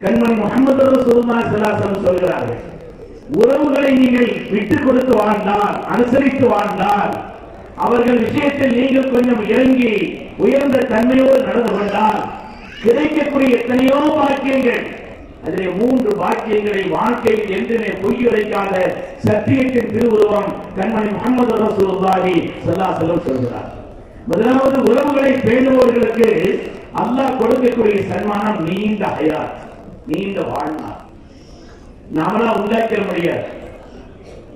கண்மணி முகமது ரசூலுல்லாஹி ஸல்லல்லாஹு அலைஹி சொல்கிறார்கள் உறவுகளை நீங்கள் விட்டு கொடுத்து வாழ்ந்தால் அனுசரித்து வாழ்ந்தால் அவர்கள் விஷயத்தில் நீங்கள் கொஞ்சம் இறங்கி உயர்ந்த தன்மையோடு நடந்து கொண்டால் கிடைக்கக்கூடிய எத்தனையோ பாக்கியங்கள் அதிலே மூன்று பாக்கியங்களை வாழ்க்கையில் என்றுமே பொய்யுரைக்காத சத்தியத்தின் திருவுருவம் கண்மணி முகமது ரசூலுல்லாஹி ஸல்லல்லாஹு சொல்கிறார். முதலாவது உறவுகளை பேணுபவர்களுக்கு அல்லாஹ் கொடுக்கக்கூடிய சன்மானம் நீண்ட ஹயாத். நீண்ட வாழ்நாள். நாமளா உண்டாக்க முடியாது.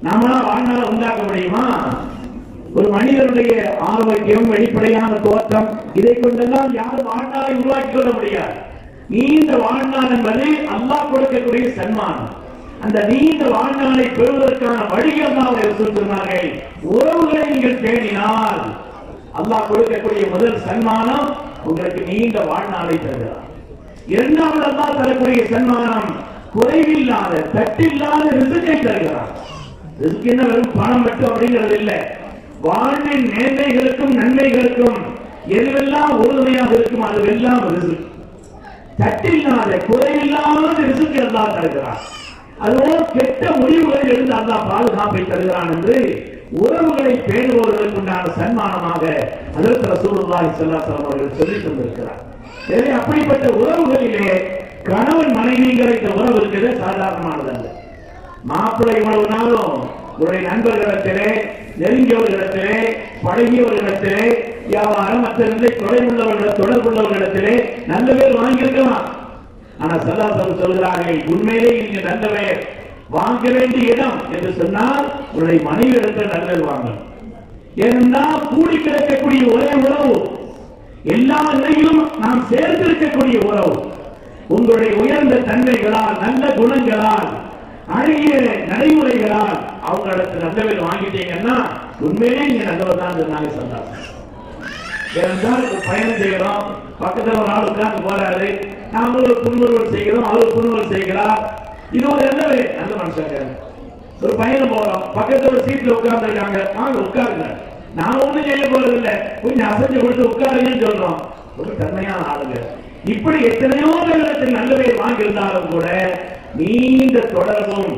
நாமளா வாழ்நாள உண்டாக்க முடியுமா? ஒரு மனிதனுடைய ஆரோக்கியம் வெளிப்படையான தோற்றம் இதை கொண்டெல்லாம் யாரும் வாழ்நாளை உருவாக்கி கொள்ள முடியாது. நீண்ட வாழ்நாள் என்பது அல்லாஹ் கொடுக்கக்கூடிய சன்மானம். அந்த நீண்ட வாழ்நாளை பெறுவதற்கான வழியெல்லாம் சொன்னார்கள் உறவுகளை நீங்கள் தேடினால் அல்லாஹ் கொடுக்கக்கூடிய முதல் சன்மானம் உங்களுக்கு நீண்ட வாழ்நாளை தருகிறார். இரண்டாவது அல்லா தரக்கூடிய சன்மானம் குறைவில்லாத தட்டில்லாத ரிசுக்கை தருகிறார். ரிசுக்கு என்ன வெறும் பணம் மட்டும் அப்படிங்கிறது இல்லை. வாழ்வின் நேர்மைகளுக்கும் நன்மைகளுக்கும் எதுவெல்லாம் உறுதுணையாக இருக்கும் அதுவெல்லாம் ரிசுக். தட்டில்லாத குறைவில்லாத ரிசுக்கு அல்லா தருகிறார். அதுபோல கெட்ட முடிவுகளில் இருந்து அல்லா பாதுகாப்பை தருகிறான் என்று உறவுகளை பேணுபவர்களுக்கு உண்டான சன்மானமாக அதற்கு ரசூலுல்லாஹி ஸல்லல்லாஹு அலைஹி அவர்கள் தந்திருக்கிறார் எனவே அப்படிப்பட்ட உறவுகளிலே கணவன் மனைவிங்கிற இந்த உறவு இருக்கிறது சாதாரணமானதல்ல. மாப்பிள்ளை இவ்வளவு நாளும் உங்களுடைய நண்பர்களிடத்திலே நெருங்கியவர்களிடத்திலே பழகியவர்களிடத்திலே வியாபாரம் மற்ற நிலை தொலைவுள்ளவர்களிட தொடர்புள்ளவர்களிடத்திலே நல்ல பேர் வாங்கியிருக்கலாம். ஆனா சல்லாசம் சொல்கிறார்கள் உண்மையிலே நீங்க நல்ல பெயர் வாங்க வேண்டிய இடம் என்று சொன்னால் உங்களுடைய மனைவி இடத்துல நல்ல வாங்கணும். ஏனென்றால் கூடி கிடக்கக்கூடிய ஒரே உறவு எல்லா நிலையிலும் நாம் சேர்ந்திருக்கக்கூடிய உறவு. உங்களுடைய உயர்ந்த தன்மைகளால் நல்ல குணங்களால் அழகிய நடைமுறைகளால் அவங்க இடத்துல வாங்கிட்டீங்கன்னா உண்மையிலே நீங்க நல்லவர் தான் சொன்னாங்க சந்தாசம் ஏனென்றால் பயணம் செய்கிறோம். பக்கத்துல ஒரு ஆள் உட்கார்ந்து போறாரு. நாமளும் ஒரு புன்முறுவல் செய்கிறோம். அவர் புன்முறுவல் செய்கிறார். இது ஒரு நல்ல நல்ல மனுஷங்க. ஒரு பயணம் போறோம். பக்கத்துல ஒரு சீட்ல உட்கார்ந்து இருக்காங்க வாங்க உட்காருங்க. நான் ஒண்ணும் செய்ய போறது இல்ல கொஞ்சம் அசைஞ்சு கொடுத்து உட்காருங்கன்னு சொல்றோம். ஒரு தன்மையான ஆளுங்க. இப்படி எத்தனையோ பேரிடத்தில் நல்ல பேர் வாங்கியிருந்தாலும் கூட நீண்ட தொடர்பும்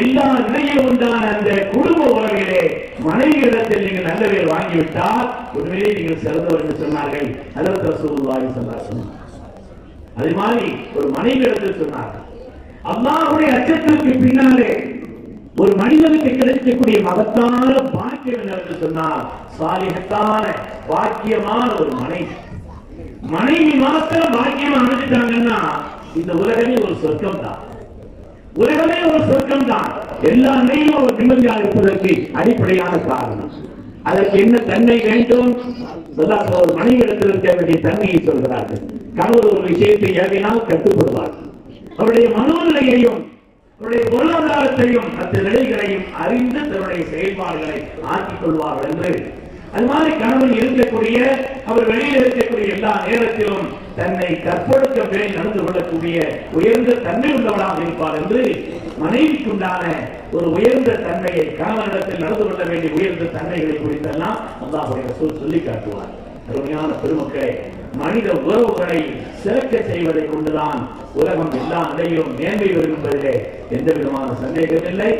எல்லா நிலையிலும் உண்டான அந்த குடும்ப உறவிலே மனைவியிடத்தில் நீங்கள் நல்ல பேர் வாங்கிவிட்டால் உண்மையிலே நீங்கள் சிறந்தவர் என்று சொன்னார்கள். அதற்கு ரசூலுல்லாஹி சொன்னார் அது மாதிரி ஒரு மனைவியிடத்தில் சொன்னார்கள். அல்லாஹ்வுடைய அச்சத்திற்கு பின்னாலே ஒரு மனிதனுக்கு கிடைக்கக்கூடிய மகத்தான பாக்கியம் என்னவென்று சொன்னால் சாலிகத்தான பாக்கியமான ஒரு மனைவி மனைவி மாத்திரம் பாக்கியம் அமைச்சிட்டாங்கன்னா இந்த உலகமே ஒரு சொர்க்கம் தான் உலகமே ஒரு சொர்க்கம் தான் எல்லா நிலையும் ஒரு நிம்மதியாக இருப்பதற்கு அடிப்படையான காரணம். அதற்கு என்ன தன்மை வேண்டும்? ஒரு மனைவி இடத்தில் இருக்க வேண்டிய தன்மையை சொல்கிறார்கள். கணவர் ஒரு விஷயத்தை ஏவினால் கட்டுப்படுவார் அவருடைய மனோநிலையையும் தன்னுடைய பொருளாதாரத்தையும் மற்ற நிலைகளையும் அறிந்து தன்னுடைய செயல்பாடுகளை ஆக்கிக் கொள்வார்கள் என்று. அது மாதிரி கணவன் இருக்கக்கூடிய அவர் வெளியில் இருக்கக்கூடிய எல்லா நேரத்திலும் தன்னை கற்பொழுக்க மேல் நடந்து கொள்ளக்கூடிய உயர்ந்த தன்மை உள்ளவனாக இருப்பார் என்று மனைவிக்குண்டான ஒரு உயர்ந்த தன்மையை கணவனிடத்தில் நடந்து கொள்ள வேண்டிய உயர்ந்த தன்மைகளை குறித்தெல்லாம் அல்லாஹுடைய சொல்லி காட்டுவார். அருமையான பெருமக்களே மனித உறவுகளை சிறக்க செய்வதை கொண்டுதான் உலகம் எல்லா நிலையிலும் மேன்மை வரும் என்பதிலே எந்த விதமான சந்தேகம் இல்லை.